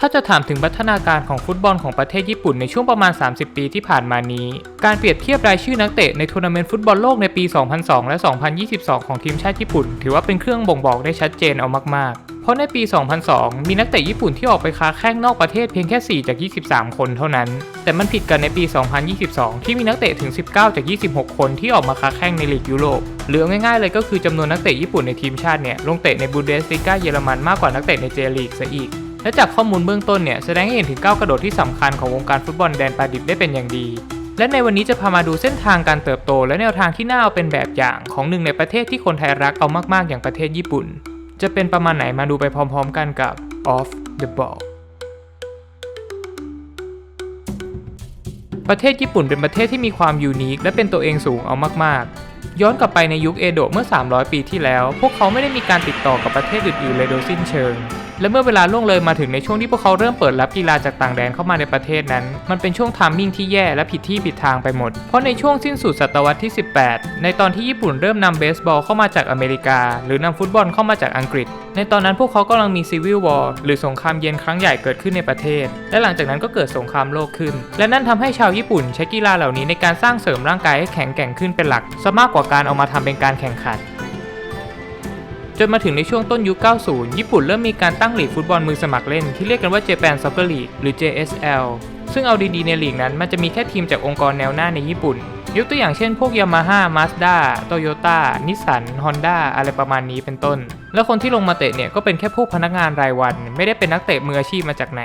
ถ้าจะถามถึงพัฒนาการของฟุตบอลของประเทศญี่ปุ่นในช่วงประมาณ 30 ปีที่ผ่านมานี้ การเปรียบเทียบรายชื่อนักเตะในทัวร์นาเมนต์ฟุตบอลโลกในปี 2002 และ 2022 ของทีมชาติญี่ปุ่น ถือว่าเป็นเครื่องบ่งบอกได้ชัดเจนเอามาก ๆ เพราะในปี 2002 มีนักเตะญี่ปุ่นที่ออกไปค้าแข้งนอกประเทศเพียงแค่ 4 จาก 23 คนเท่านั้น แต่มันผิดกันในปี 2022 ที่มีนักเตะถึง 19 จาก 26 คนที่ออกมาค้าแข้งในลีกยุโรปหรือง่ายๆเลยก็คือจำนวนนักเตะญี่ปุ่นในทีมชาติเนี่ยลงเตะในบูเดสลิก้าเยอรมันมากกว่านักเตะในเจลีกซะอีก และจากข้อมูลเบื้องต้นเนี่ยแสดงให้เห็นถึงก้าวกระโดดที่สำคัญของวงการฟุตบอลแดนปาดิบได้เป็นอย่างดี และในวันนี้จะพามาดูเส้นทางการเติบโต และแนวทางที่น่าเอาเป็นแบบอย่างของหนึ่งในประเทศที่คนไทยรักเอามากๆ อย่างประเทศญี่ปุ่น จะเป็นประมาณไหนมาดูไปพร้อม ๆ กันกับ Off the Ball ประเทศญี่ปุ่นเป็นประเทศที่มีความยูนิคและเป็นตัวเองสูงเอามากๆ ย้อนกลับไปในยุคเอโดะเมื่อ 300 ปีที่แล้ว พวกเขาไม่ได้มีการติดต่อกับประเทศอื่นๆเลยโดยสิ้นเชิง และเมื่อเวลาล่วงเลยมาถึงในช่วงที่พวกเขาเริ่มเปิดรับกีฬาจากต่างแดนเข้ามาในประเทศนั้น มันเป็นช่วงทามมิ่งที่แย่และผิดที่ผิดทางไปหมด เพราะในช่วงสิ้นสุดศตวรรษที่ 18 ในตอนที่ญี่ปุ่นเริ่มนำเบสบอลเข้ามาจากอเมริกา หรือนำฟุตบอลเข้ามาจากอังกฤษ ในตอนนั้นพวกเขากำลังมีซีวิลวอร์หรือสงครามเย็นครั้งใหญ่เกิดขึ้นในประเทศ และหลังจากนั้นก็เกิดสงครามโลกขึ้น และนั่นทำให้ชาวญี่ปุ่นใช้กีฬาเหล่านี้ในการสร้างเสริมร่างกายให้แข็งแกร่งขึ้นเป็นหลักซะมากกว่าการเอามาทำเป็นการแข่งขัน จนมาถึงในช่วงต้นยุค 90 ญี่ปุ่นเริ่มมีการตั้งลีกฟุตบอลมือสมัครเล่น ที่เรียกกันว่า Japan Soccer League หรือ JSL ซึ่งเอาดีๆในลีกนั้นมันจะมีแค่ทีมจากองค์กรแนวหน้าในญี่ปุ่น ยกตัวอย่างเช่นพวก Yamaha Mazda Toyota Nissan Honda อะไรประมาณนี้เป็นต้น แล้วคนที่ลงมาเตะเนี่ยก็เป็นแค่พวกพนักงานรายวัน ไม่ได้เป็นนักเตะมืออาชีพมาจากไหน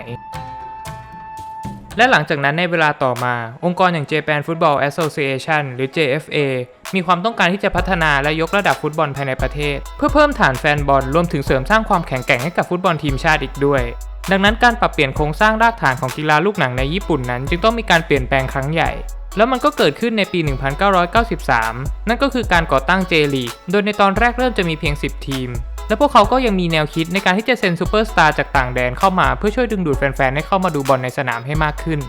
และหลังจากนั้นในเวลาต่อมา องค์กรอย่าง Japan Football Association หรือ JFA มีความต้องการที่จะพัฒนาและยกระดับฟุตบอลภายในประเทศ เพื่อเพิ่มฐานแฟนบอลรวมถึงเสริมสร้างความแข็งแกร่งให้กับฟุตบอลทีมชาติอีกด้วย ดังนั้นการปรับเปลี่ยนโครงสร้างรากฐานของกีฬาลูกหนังในญี่ปุ่นนั้น จึงต้องมีการเปลี่ยนแปลงครั้งใหญ่แล้วมันก็เกิดขึ้นในปี 1993 นั่นก็คือการก่อตั้ง J l e a g u โดยในตอนแรกเริ่มจะมีเพียง 10 ทีม และพวกเขาก็ยังมีแนวคิดในการที่จะเซ็นซูเปอร์สตาร์จากต่างแดนเข้ามาเพื่อช่วยดึงดูดแฟนๆ ให้เข้ามาดูบอลในสนามให้มากขึ้น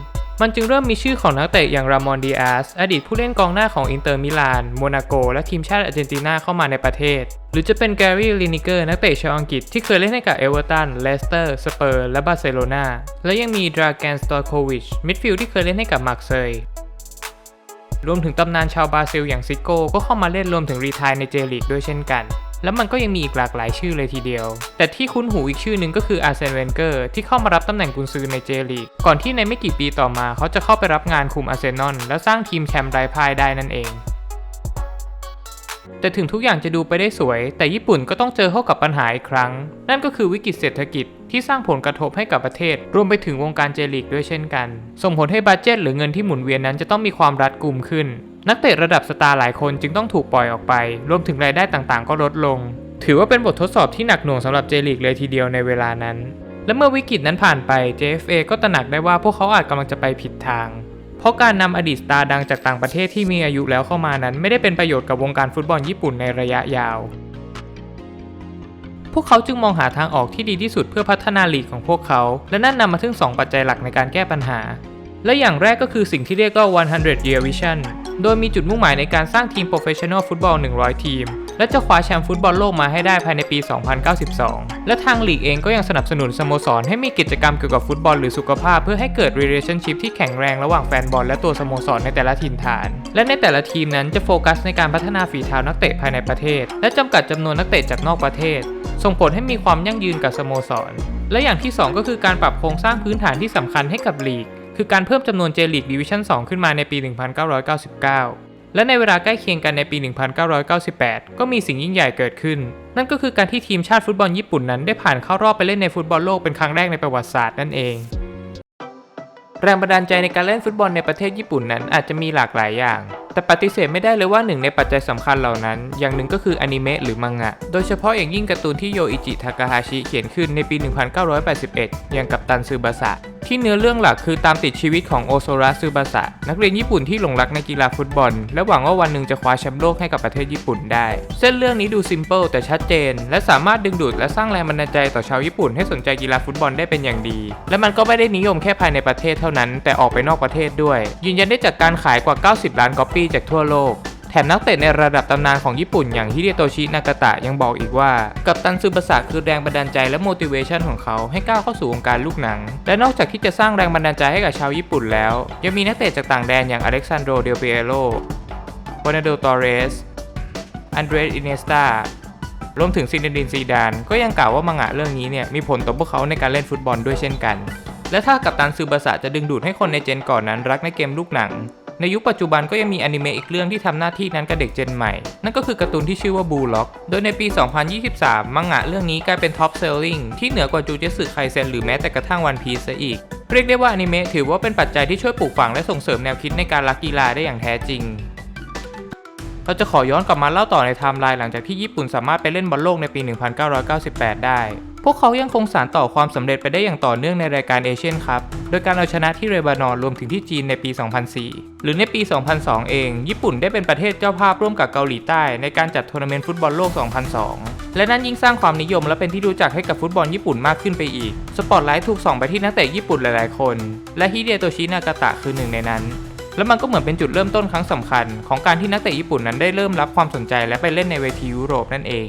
มันจึงเริ่มมีชื่อของนักเตะอย่างรามอนดีอาสอดีตผู้เล่นกองหน้าของอินเตอร์มิลานโมนาโก และทีมชาติอาร์เจนตินาเข้ามาในประเทศ หรือจะเป็นแกรี่ลินิเกอร์นักเตะชาวอังกฤษที่เคยเล่นให้กับเอเวอร์ตัน เลสเตอร์ สเปอร์ และบาร์เซโลนาและยังมีดราแกนสตอโควิช มิดฟิลด์ที่เคยเล่นให้กับมาร์เซยรวมถึงตำนานชาวบราซิลอย่างซิโก้ก็เข้ามาเล่นรวมถึงรีทายในเจลีกด้วยเช่นกัน แล้วมันก็ยังมีอีกหลากหลายชื่อเลยทีเดียว แต่ที่คุ้นหูอีกชื่อหนึ่งก็คืออาร์เซนเวนเกอร์ที่เข้ามารับตำแหน่งกุนซือในเจลีก ก่อนที่ในไม่กี่ปีต่อมาเขาจะเข้าไปรับงานคุมอาร์เซนอลแล้วสร้างทีมแชมป์ไร้พ่ายได้นั่นเองแต่ถึงทุกอย่างจะดูไปได้สวย แต่ญี่ปุ่นก็ต้องเจอเข้ากับปัญหาอีกครั้ง นั่นก็คือวิกฤตเศรษฐกิจที่สร้างผลกระทบให้กับประเทศ รวมไปถึงวงการเจลีกด้วยเช่นกัน ส่งผลให้บัตเจตหรือเงินที่หมุนเวียนนั้นจะต้องมีความรัดกุมขึ้น นักเตะระดับสตาร์หลายคนจึงต้องถูกปล่อยออกไป รวมถึงรายได้ต่างๆ ก็ลดลง ถือว่าเป็นบททดสอบที่หนักหน่วงสำหรับเจลีกเลยทีเดียวในเวลานั้น และเมื่อวิกฤตนั้นผ่านไป JFA ก็ตระหนักได้ว่าพวกเขาอาจกำลังจะไปผิดทาง เพราะการนำอดีตสตาร์ดังจากต่างประเทศที่มีอายุแล้วเข้ามานั้น ไม่ได้เป็นประโยชน์กับวงการฟุตบอลญี่ปุ่นในระยะยาว พวกเขาจึงมองหาทางออกที่ดีที่สุดเพื่อพัฒนาลีกของพวกเขา และนั่นนำมาถึง 2 ปัจจัยหลักในการแก้ปัญหา และอย่างแรกก็คือสิ่งที่เรียกว่า100 year vision โดยมีจุดมุ่งหมายในการสร้างทีม professional ฟุตบอล 100 ทีม และจะคว้าแชมป์ฟุตบอลโลกมาให้ได้ภายในปี 2092 และทางลีกเองก็ยังสนับสนุนสโมสรให้มีกิจกรรมเกี่ยวกับฟุตบอลหรือสุขภาพเพื่อให้เกิด relationship ที่แข็งแรงระหว่างแฟนบอลและตัวสโมสรในแต่ละถิ่นฐาน และในแต่ละทีมนั้นจะโฟกัสในการพัฒนาฝีเท้านักเตะภายในประเทศ และจำกัดจำนวนนักเตะจากนอกประเทศ ส่งผลให้มีความยั่งยืนกับสโมสร และอย่างที่ 2 ก็คือการปรับโครงสร้างพื้นฐานที่สำคัญให้กับลีก คือการเพิ่มจำนวนเจลีกดิวิชั่น 2 ขึ้นมาในปี 1999 และในเวลาใกล้เคียงกันในปี 1998 ก็มีสิ่งยิ่งใหญ่เกิดขึ้น นั่นก็คือการที่ทีมชาติฟุตบอลญี่ปุ่นนั้นได้ผ่านเข้ารอบไปเล่นในฟุตบอลโลกเป็นครั้งแรกในประวัติศาสตร์นั่นเอง แรงบันดาลใจในการเล่นฟุตบอลในประเทศญี่ปุ่นนั้นอาจจะมีหลากหลายอย่าง แต่ปฏิเสธไม่ได้เลยว่าหนึ่งในปัจจัยสำคัญเหล่านั้น อย่างหนึ่งก็คืออนิเมะหรือมังงะ โดยเฉพาะอย่างยิ่งการ์ตูนที่โยอิจิทากาฮาชิเขียนขึ้นในปี 1981 อย่างกับตันซึบาสะที่เนื้อเรื่องหลักคือตามติดชีวิตของโอโซระซึบาสะนักเรียนญี่ปุ่นที่หลงรักในกีฬาฟุตบอล และหวังว่าวันหนึ่งจะคว้าแชมป์โลกให้กับประเทศญี่ปุ่นได้ เส้นเรื่องนี้ดูซิมเปิลแต่ชัดเจน และสามารถดึงดูดและสร้างแรงบันดาลใจต่อชาวญี่ปุ่นให้สนใจกีฬาฟุตบอลได้เป็นอย่างดี และมันก็ไม่ได้นิยมแค่ภายในประเทศเท่านั้น แต่ออกไปนอกประเทศด้วย ยืนยันได้จากการขายกว่า 90 ล้านก๊อปปีจากทั่วโลก แถมนักเตะในระดับตำนานของญี่ปุ่นอย่างฮิเดโตชินากาตะยังบอกอีกว่า กัปตันซึบาสะคือแรงบันดาลใจและ motivation ของเขาให้ก้าวเข้าสู่วงการลูกหนัง และนอกจากที่จะสร้างแรงบันดาลใจให้กับชาวญี่ปุ่นแล้ว ยังมีนักเตะจากต่างแดนอย่างอเล็กซานโดเดลเปียโรวานาโดตอเรสอันเดรสอินเนสตารวมถึงซินเดดินซีดาน ก็ยังกล่าวว่ามังงะเรื่องนี้เนี่ยมีผลต่อพวกเขาในการเล่นฟุตบอลด้วยเช่นกัน และถ้ากัปตันซูบาสะจะดึงดูดให้คนในเจนก่อนนั้นรักในเกมลูกหนัง ในยุคปัจจุบันก็ยังมีอนิเมะอีกเรื่องที่ทำหน้าที่นั้นกับเด็กเจนใหม่ นั่นก็คือการ์ตูนที่ชื่อว่าบูล็อก โดยในปี 2023 มังงะเรื่องนี้กลายเป็นท็อปเซลลิงที่เหนือกว่าจูเจสึไคเซนหรือแม้แต่กระทั่งวันพีซซะอีกเรียกได้ว่าอนิเมะถือว่าเป็นปัจจัยที่ช่วยปลูกฝังและส่งเสริมแนวคิดในการรักกีฬาได้อย่างแท้จริงเราจะขอย้อนกลับมาเล่าต่อในไทม์ไลน์หลังจากที่ญี่ปุ่นสามารถไปเล่นบอลโลกในปี 1998 ได้ พวกเขายังคงสานต่อความสำเร็จไปได้อย่างต่อเนื่องในรายการเอเชียนคัพโดยการเอาชนะที่เรบานอนรวมถึงที่จีนในปี 2004 หรือในปี 2002 เอง ญี่ปุ่นได้เป็นประเทศเจ้าภาพร่วมกับเกาหลีใต้ในการจัดทัวร์นาเมนต์ฟุตบอลโลก 2002 และนั่นยิ่งสร้างความนิยมและเป็นที่รู้จักให้กับฟุตบอลญี่ปุ่นมากขึ้นไปอีก สปอตไลท์ถูกส่องไปที่นักเตะญี่ปุ่นหลาย ๆ คน และฮิเดโตชินากาตะคือหนึ่งในนั้นและมันก็เหมือนเป็นจุดเริ่มต้นครั้งสำคัญ ของการที่นักเตะญี่ปุ่นนั้นได้เริ่มรับความสนใจและไปเล่นในเวทียุโรปนั่นเอง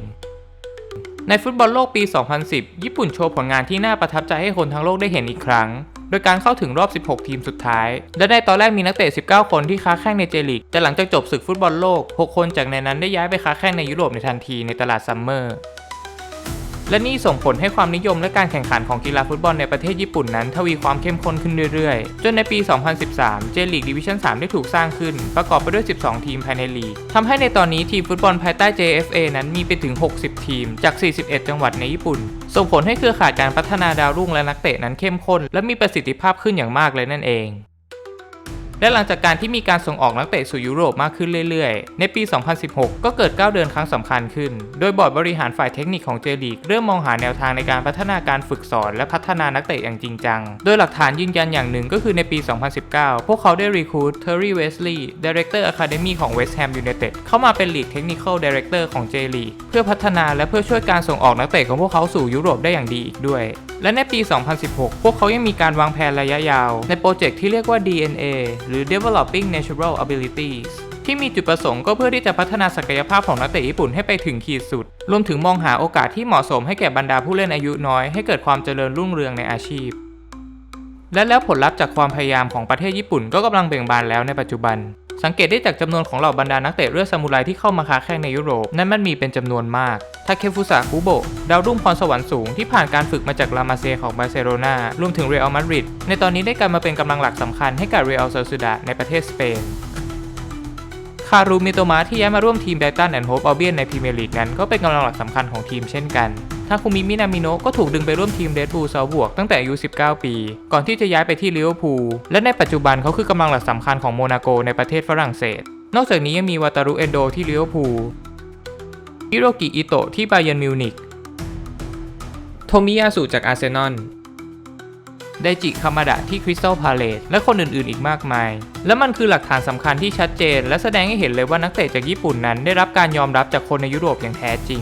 ในฟุตบอลโลกปี 2010 ญี่ปุ่นโชว์ผลงานที่น่าประทับใจให้คนทั้งโลกได้เห็นอีกครั้ง โดยการเข้าถึงรอบ 16 ทีมสุดท้าย และในตอนแรกมีนักเตะ 19 คนที่ค้าแข่งในเจลีกแต่หลังจากจบศึกฟุตบอลโลก 6 คนจากในนั้นได้ย้ายไปค้าแข่งในยุโรปในทันทีในตลาดซัมเมอร์ และนี่ส่งผลให้ความนิยมและการแข่งขันของกีฬาฟุตบอลในประเทศญี่ปุ่นนั้น ทวีความเข้มข้นขึ้นเรื่อยๆ จนในปี 2013 เจลีกดิวิชั่น 3 ได้ถูกสร้างขึ้น ประกอบไปด้วย 12 ทีมภายในลีกทำให้ในตอนนี้ทีมฟุตบอลภายใต้ JFA นั้นมีไปถึง 60 ทีม จาก 41 จังหวัดในญี่ปุ่น ส่งผลให้เครือข่ายการพัฒนาดาวรุ่งและนักเตะนั้นเข้มข้น และมีประสิทธิภาพขึ้นอย่างมากเลยนั่นเอง และหลังจากการที่มีการส่งออกนักเตะสู่ยุโรปมากขึ้นเรื่อยๆ ในปี 2016 ก็เกิดก้าวเดินครั้งสำคัญขึ้น โดยบอร์ดบริหารฝ่ายเทคนิคของเจลีกเริ่มมองหาแนวทางในการพัฒนาการฝึกสอนและพัฒนานักเตะอย่างจริงจัง โดยหลักฐานยืนยันอย่างหนึ่งก็คือในปี 2019 พวกเขาได้รีคูดเทอร์รี่เวสลีย์ดีเรคเตอร์อะคาเดมีของเวสต์แฮมยูไนเต็ดเข้ามาเป็นลีกเทคนิคอลดีเรคเตอร์ของเจลีกเพื่อพัฒนาและเพื่อช่วยการส่งออกนักเตะของพวกเขาสู่ยุโรปได้อย่างดีอีกด้วยและในปี 2016 พวกเขายังมีการวางแผนระยะยาว ในโปรเจกต์ที่เรียกว่า DNA หรือ Developing Natural Abilities ที่มีจุดประสงค์ก็เพื่อที่จะพัฒนาศักยภาพของนักเตะญี่ปุ่นให้ไปถึงขีดสุด รวมถึงมองหาโอกาสที่เหมาะสมให้แก่บรรดาผู้เล่นอายุน้อย ให้เกิดความเจริญรุ่งเรืองในอาชีพ และแล้วผลลัพธ์จากความพยายามของประเทศญี่ปุ่นก็กำลังเบ่งบานแล้วในปัจจุบัน สังเกตได้จากจำนวนของเหล่าบรรดานักเตะเรือซามูไรที่เข้ามาค้าแข่งในยุโรป นั้นมันมีเป็นจำนวนมากทาเคฟุสะคุโบะดาวรุ่งพรสวรรค์สูงที่ผ่านการฝึกมาจากลามาเซของบาร์เซโลนารวมถึงเรอัลมาดริดในตอนนี้ได้กลายมาเป็นกำลังหลักสำคัญให้กับเรอัลซาซูดาในประเทศสเปนคารูมิโตมะที่ย้ายมาร่วมทีมไบตันแอนด์โฮปอัลเบียนในพรีเมียร์ลีกนั้นก็เป็นกำลังหลักสำคัญของทีมเช่นกันาคุมิมินามิโนะก็ถูกดึงไปร่วมทีมเรดบูลเซาบวกตั้งแต่อายุ 19 ปี ก่อนที่จะย้ายไปที่ลิเวอร์พูล และในปัจจุบันเขาคือกำลังหลักสำคัญของโมนาโกในประเทศฝรั่งเศส นอกจากนี้ยังมีวาตารุเอนโดที่ลิเวอร์พูลฮิโรกิอิโตะที่บาเยิร์นมิวนิกโทมิยาสุจากอาร์เซนอลไดจิคามาดะที่คริสตัลพาเลตและคนอื่นๆ อีกมากมาย และมันคือหลักฐานสำคัญที่ชัดเจน และแสดงให้เห็นเลยว่านักเตะจากญี่ปุ่นนั้นได้รับการยอมรับจากคนในยุโรปอย่างแท้จริง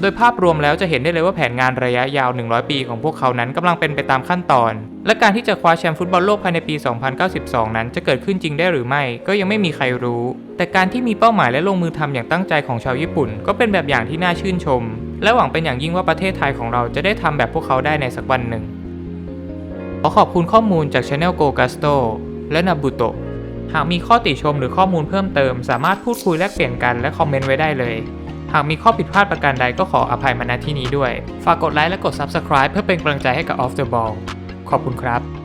โดยภาพรวมแล้วจะเห็นได้เลยว่าแผนงานระยะยาว 100 ปีของพวกเขานั้นกำลังเป็นไปตามขั้นตอน และการที่จะคว้าแชมป์ฟุตบอลโลกภายในปี 2092 นั้นจะเกิดขึ้นจริงได้หรือไม่ ก็ยังไม่มีใครรู้ แต่การที่มีเป้าหมายและลงมือทำอย่างตั้งใจของชาวญี่ปุ่น ก็เป็นแบบอย่างที่น่าชื่นชม และหวังเป็นอย่างยิ่งว่าประเทศไทยของเราจะได้ทำแบบพวกเขาได้ในสักวันหนึ่งขอขอบคุณข้อมูลจาก Channel Go Gusto และ Nabuto หากมีข้อติชมหรือข้อมูลเพิ่มเติม สามารถพูดคุยแลกเปลี่ยนกันและคอมเมนต์ไว้ได้เลย หากมีข้อผิดพลาดประการใดก็ขออภัยมาณที่นี้ด้วย ฝากกดไลค์และกด Subscribe เพื่อเป็นกำลังใจให้กับ Off the Ball ขอบคุณครับ